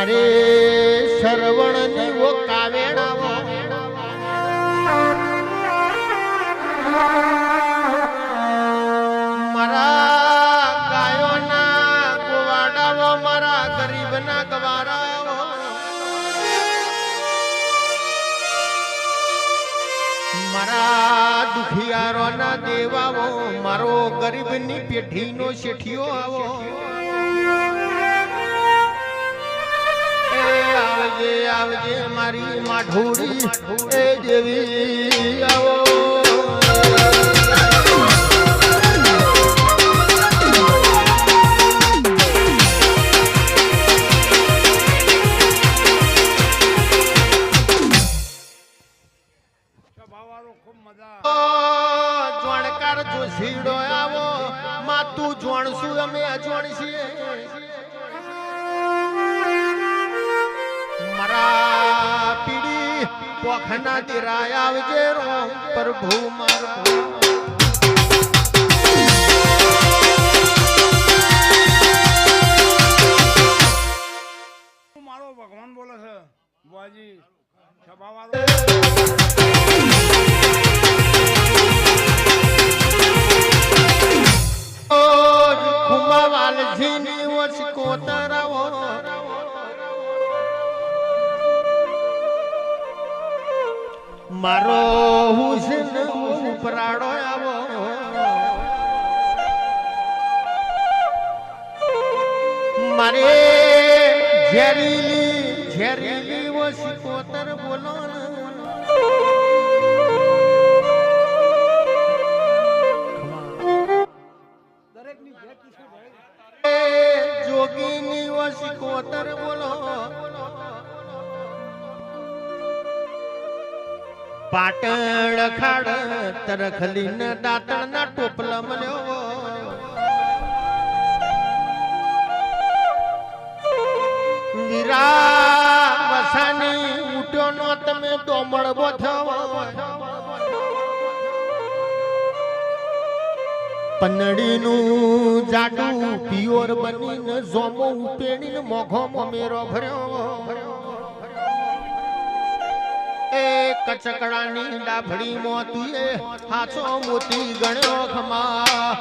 મારે સરવણની ઓ કાવેણાવો મારા ગાયોના ગોવાડાઓ મારા ગરીબના ગવારાઓ મારા દુખિયારોના દેવાઓ, મારો ગરીબની પેઢીનો શેઠિયો આવો. આવજે આવજે મારી માઠોડી એ દેવી આવો. જોણકાર જો સીડો આવો માતું જોણશું અમે અજોણ છીએ મારા પીડી પોખના દિરાય આવજે રો પ્રભુ મારો ભગવાન બોલે છે બુઆજી સ્વભાવવાળો મારો હુસન ઉપરાડો આવો. મારે ઝેરીલી ઝેરીલી વચ કોતર બોલો જોગીની એ જોગીની વસકોતર બોલો. પાટણ ખાડ, તરખલીને દાંતણના ટોપલા મળ્યો. વીરા વસાની ઉઠ્યો નો તમે દોમળ બોથવો પનડીનું જાડું પિયોર બનીને જોમો ઉપેડીને મોઘો મેરો ભર્યો. એ કચકડાની ડાભડી મોતી હાથો મોતી ગણ્યો ખમા.